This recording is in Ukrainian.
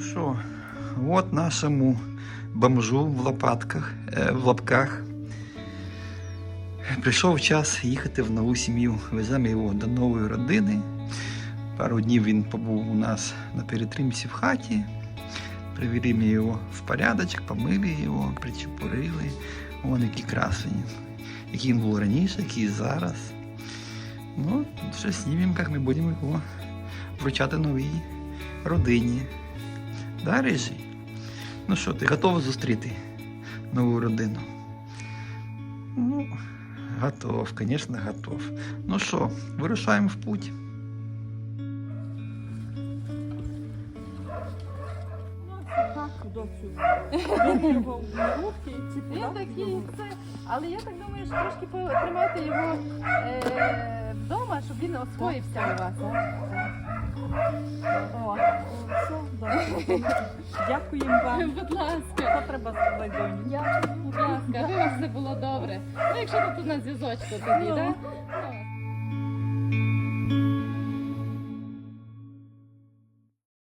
що, от нашому бомжу в лопатках, е, в лапках. Прийшов час їхати в нову сім'ю. Веземо його до нової родини. Пару днів він побув у нас на перетримці в хаті. Привели ми його в порядочок, помили його, причепурили. Вон який красень. Який він був раніше, який зараз. Ну, що знімемо, як ми будемо його вручати новій родині. Да, Рижий? Ну що, ти готовий зустріти нову родину? Ну, готов, звісно, готов. Ну що, вирушаємо в путь. Він такий, це. Але я так думаю, що трошки потримайте його е, вдома, щоб він освоївся у вас. Дякуємо вам. Будь ласка. Що треба сказати, Дякую. Будь ласка, все було добре. Ну, якщо тут на зв'язочку тоді, Ну. так?